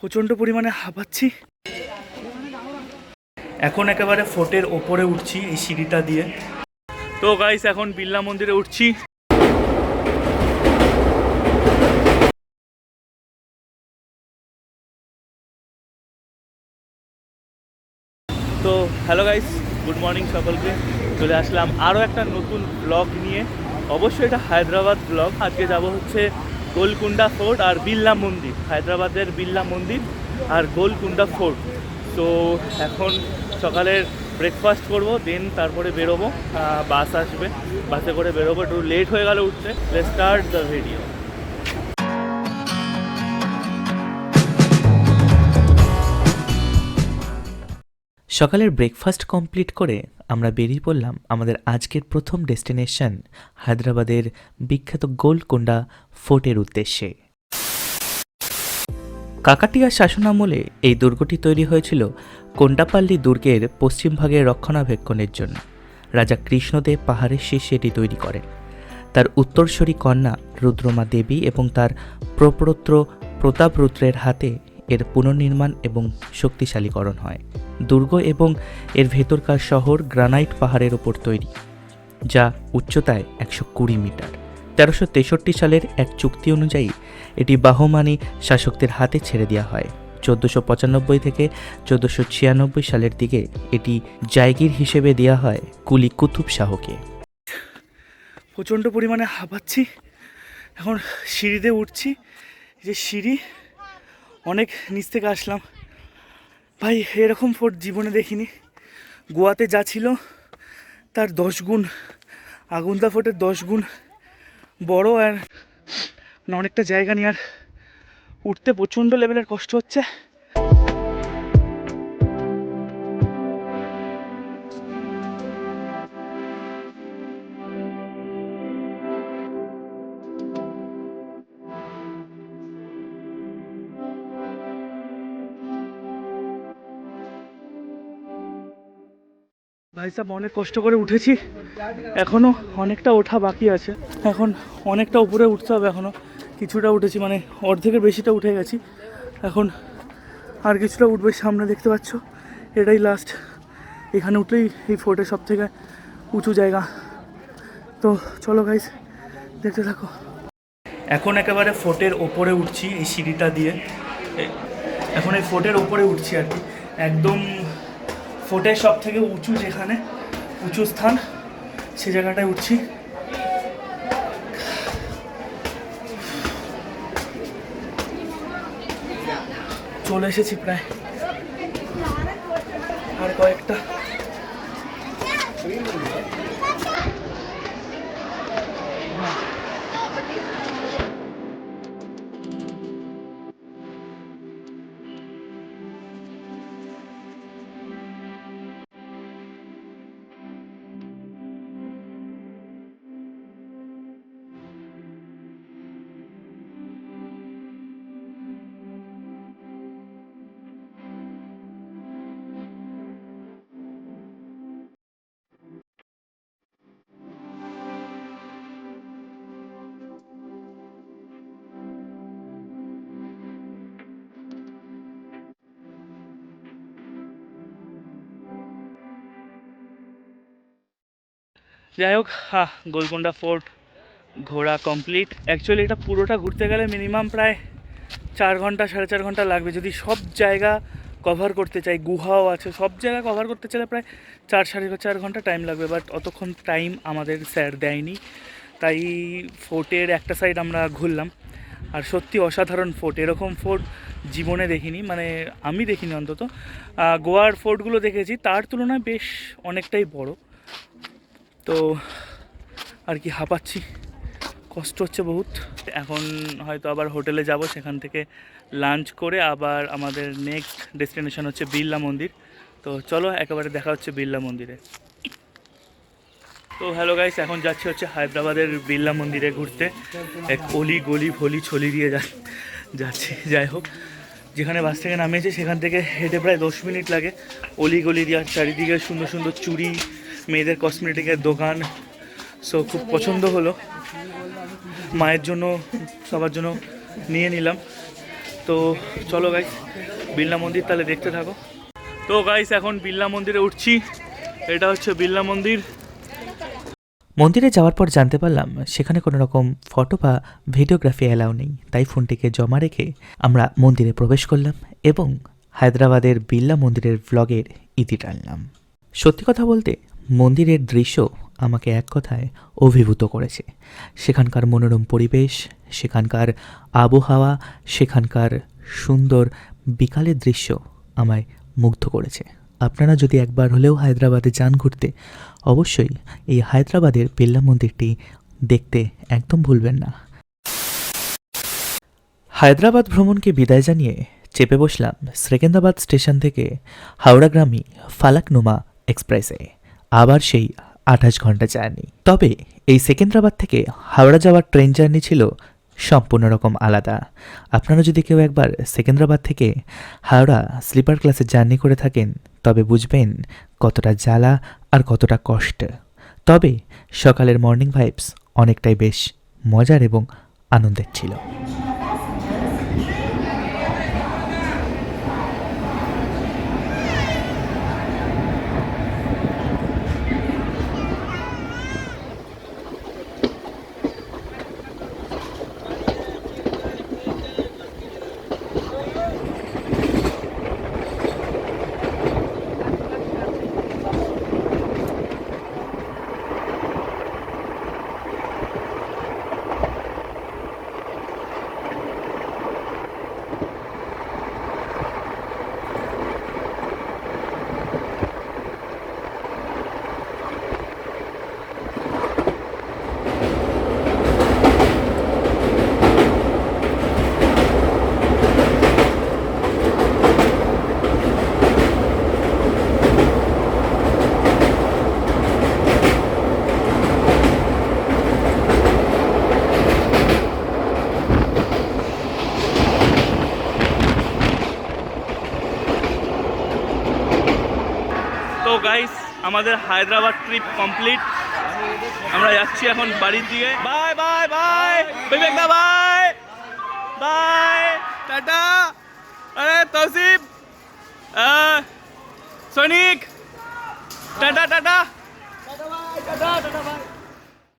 প্রচণ্ড পরিমাণে হাঁপাচ্ছি। এখন একেবারে ফোর্টের ওপরে উঠছি এই সিঁড়িটা দিয়ে। তো গাইস এখন বিড়লা মন্দিরে উঠছি। তো হ্যালো গাইস গুড মর্নিং সকলকে। চলে আসলাম আরও একটা নতুন ব্লগ নিয়ে। অবশ্যই এটা হায়দ্রাবাদ ব্লগ আজকে যাব হচ্ছে গোলকুন্ডা ফোর্ট আর বিল্লা মন্দির, হায়দ্রাবাদের বিল্লা মন্দির আর গোলকুন্ডা ফোর্ট। তো এখন সকালের ব্রেকফাস্ট করব দেন তারপরে বেরোবো। বাস আসবে। বাসে করে বেরোবো, একটু লেট হয়ে গেল উঠতে। স্টার্ট দ্য ভিডিও সকালের ব্রেকফাস্ট কমপ্লিট করে আমরা বেরিয়ে পড়লাম আমাদের আজকের প্রথম ডেস্টিনেশন হায়দ্রাবাদের বিখ্যাত গোলকোন্ডা ফোর্টের উদ্দেশ্যে। কাকাটিয়ার শাসনামলে এই দুর্গটি তৈরি হয়েছিল কোন্ডাপাল্লি দুর্গের পশ্চিমভাগের রক্ষণাবেক্ষণের জন্য। রাজা কৃষ্ণদেব পাহাড়ের শীর্ষে এটি তৈরি করেন তার উত্তরস্বরী কন্যা রুদ্রমা দেবী এবং তার প্রপ্রত্র প্রতাপ রুদ্রের হাতে এর পুনর্নির্মাণ এবং শক্তিশালীকরণ হয়। দুর্গ এবং এর ভেতরকার শহর গ্রানাইট পাহাড়ের ওপর তৈরি, যা উচ্চতায় একশো কুড়ি মিটার। তেরোশো তেষট্টি সালের এক চুক্তি অনুযায়ী এটি বাহমানি শাসকদের হাতে ছেড়ে দেওয়া হয়। চোদ্দোশো পঁচানব্বই থেকে চোদ্দোশো ছিয়ানব্বই সালের দিকে এটি জায়গির হিসেবে দেওয়া হয় কুলি কুতুব শাহকে। প্রচণ্ড পরিমাণে হাঁপাচ্ছি, এখন সিঁড়িতে উঠছি। যে সিঁড়ি, অনেক নিচ থেকে আসলাম। ভাই, এরকম ফোর্ট জীবনে দেখিনি। গোয়াতে যা ছিল, তার দশ গুণ আগুন্দা ফোর্টের দশ গুণ বড় আর অনেকটা জায়গা নিয়ে আর উঠতে প্রচণ্ড লেভেলের কষ্ট হচ্ছে। ভাই সাহেব অনেক কষ্ট করে উঠেছি। এখনও অনেকটা ওঠা বাকি আছে। এখন অনেকটা উপরে উঠতে হবে এখনও। কিছুটা উঠেছি মানে অর্ধেকের বেশিটা উঠে গেছি। এখন আর কিছুটা উঠবে সামনে, দেখতে পাচ্ছ? এটাই লাস্ট এখানে উঠলেই এই ফোর্টের সব থেকে উঁচু জায়গা। তো চলো গাইস দেখতে থাকো। এখন একেবারে ফোর্টের ওপরে উঠছি এই সিঁড়িটা দিয়ে। এখন এই ফোর্টের ওপরে উঠছি আর কি। একদম ফোর্টের সব থেকে উঁচু যেখানে, উঁচু স্থান, সে জায়গাটায় উঠছি। চলে এসেছি প্রায়। আর কয়েকটা যাই হোক হ্যাঁ গোলকুন্ডা ফোর্ট ঘোরা কমপ্লিট অ্যাকচুয়ালি এটা পুরোটা ঘুরতে গেলে মিনিমাম প্রায় চার ঘণ্টা, সাড়ে চার ঘণ্টা লাগবে। যদি সব জায়গা কভার করতে চাই, গুহাও আছে, সব জায়গা কভার করতে চাইলে প্রায় চার, সাড়ে চার ঘণ্টা টাইম লাগবে বাট অতক্ষণ টাইম আমাদের স্যার দেয়নি। তাই ফোর্টের একটা সাইড আমরা ঘুরলাম। আর সত্যি অসাধারণ ফোর্ট। এরকম ফোর্ট জীবনে দেখিনি মানে আমি দেখিনি অন্তত। গোয়ার ফোর্টগুলো দেখেছি, তার তুলনায় বেশ অনেকটাই বড়। তো আর কি হাঁপাচ্ছি। কষ্ট হচ্ছে বহুত। এখন হয়তো আবার হোটেলে যাব, সেখান থেকে লাঞ্চ করে আবার আমাদের নেক্সট ডেস্টিনেশন হচ্ছে বিড়লা মন্দির। তো চলো, একেবারে দেখা হচ্ছে বিড়লা মন্দিরে। তো হ্যালো গাইস এখন যাচ্ছি হচ্ছে হায়দ্রাবাদের বিড়লা মন্দিরে ঘুরতে। এক অলি গলি ফলি ছলি দিয়ে যা যাচ্ছি। যাই হোক, যেখানে বাস থেকে নামিয়েছে, সেখান থেকে হেঁটে প্রায় দশ মিনিট লাগে। অলি গলি দিয়ে চারিদিকে সুন্দর সুন্দর চুড়ি মেয়েদের কসমেটিকের দোকান সো খুব পছন্দ হলো। মায়ের জন্য, সবার জন্য নিয়ে নিলাম। তো চলো গাইস বিড়লা মন্দির তাহলে দেখতে থাকো। তো গাইস এখন বিড়লা মন্দিরে উঠছি। এটা হচ্ছে বিড়লা মন্দির। মন্দিরে যাওয়ার পর জানতে পারলাম, সেখানে কোনো রকম ফটো বা ভিডিওগ্রাফি অ্যালাউ নেই। তাই ফোনটিকে জমা রেখে আমরা মন্দিরে প্রবেশ করলাম এবং হায়দ্রাবাদের বিড়লা মন্দিরের ভ্লগের ইতি টানলাম। সত্যি কথা বলতে মন্দিরের দৃশ্য আমাকে এক কথায় অভিভূত করেছে। সেখানকার মনোরম পরিবেশ, সেখানকার আবহাওয়া, সেখানকার সুন্দর বিকালের দৃশ্য আমায় মুগ্ধ করেছে। আপনারা যদি একবার হলেও হায়দ্রাবাদে যান ঘুরতে, অবশ্যই এই হায়দ্রাবাদের বিড়লা মন্দিরটি দেখতে একদম ভুলবেন না। হায়দ্রাবাদ ভ্রমণকে বিদায় জানিয়ে চেপে বসলাম সেকেন্দ্রাবাদ স্টেশন থেকে হাওড়াগ্রামী ফালাকনুমা এক্সপ্রেসে। আবার সেই আঠাশ ঘণ্টা জার্নি। তবে এই সেকেন্দ্রাবাদ থেকে হাওড়া যাওয়ার ট্রেন জার্নি ছিল সম্পূর্ণ রকম আলাদা। আপনারা যদি কেউ একবার সেকেন্দ্রাবাদ থেকে হাওড়া স্লিপার ক্লাসে জার্নি করে থাকেন, তবে বুঝবেন কতটা জ্বালা আর কতটা কষ্ট। তবে সকালের মর্নিং ভাইবস অনেকটাই বেশ মজার এবং আনন্দের ছিল তো গাইস আমাদের হায়দ্রাবাদ ট্রিপ কমপ্লিট আমরা যাচ্ছি এখন বাড়ির দিকে। Bye bye bye. বিবেক দা, বাই। বাই। টাটা। আরে, Tausif. Sonic. Tata tata. Tata bye tata tata bye